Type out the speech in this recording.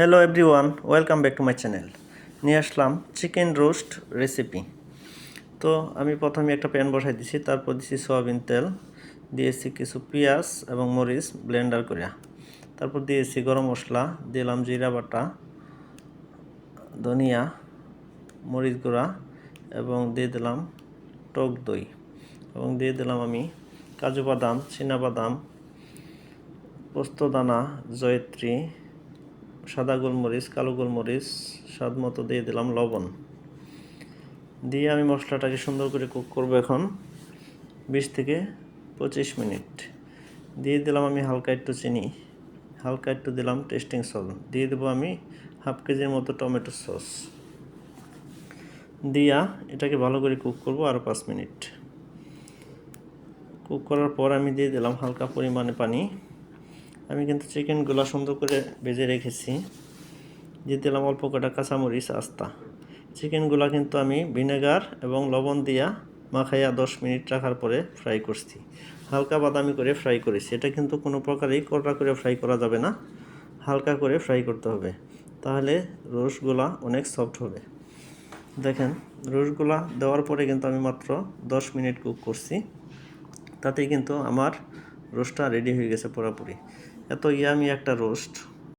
Hello everyone welcome back to my channel নিয়ে আসলাম chicken roast recipe তো আমি প্রথমে একটা প্যান বসাই দিছি, তারপর দিছি সয়াবিন তেল, দিয়েছি কিছু পেঁয়াজ এবং মরিচ ব্লেন্ডার করে তারপর দিয়েছি গরম মশলা, দিলাম জিরা বাটা, ধনিয়া, মরিচ গুঁড়া এবং দিয়ে দিলাম টক দই। এবং দিয়ে দিলাম আমি কাজু বাদাম বাদাম পোস্তদানা জয়ত্রী সাদা গোলমরিচ, কালো গোলমরিচ, স্বাদ মতো দিয়ে দিলাম লবণ। দিয়ে আমি মশলাটাকে সুন্দর করে কুক করব এখন বিশ থেকে পঁচিশ মিনিট। দিয়ে দিলাম আমি হালকা একটু চিনি, হালকা একটু দিলাম টেস্টিং সল দিয়ে দেবো আমি হাফ কেজির মতো টমেটো সস। দিয়া এটাকে ভালো করে কুক করব আরও পাঁচ মিনিট। কুক করার পর আমি দিয়ে দিলাম হালকা পরিমাণে পানি। আমি কিন্তু চিকেনগুলো সুন্দর করে ভেজে রেখেছি। দিয়ে দিলাম অল্প কটা কাঁচামরিচ, আস্তা। চিকেনগুলো কিন্তু আমি ভিনেগার এবং লবণ দিয়া মাখাইয়া দশ মিনিট রাখার পরে ফ্রাই করছি। হালকা বাদামি করে ফ্রাই করেছি। এটা কিন্তু কোনো প্রকারেই কড়া করে ফ্রাই করা যাবে না। হালকা করে ফ্রাই করতে হবে। তাহলে রোস্টগুলা অনেক সফট হবে। দেখেন রোস্টগুলা দেওয়ার পরে কিন্তু আমি মাত্র দশ মিনিট কুক করছি। তাতেই কিন্তু আমার রোস্টটা রেডি হয়ে গেছে পুরোপুরি। এত ইয়ামি একটা রোস্ট।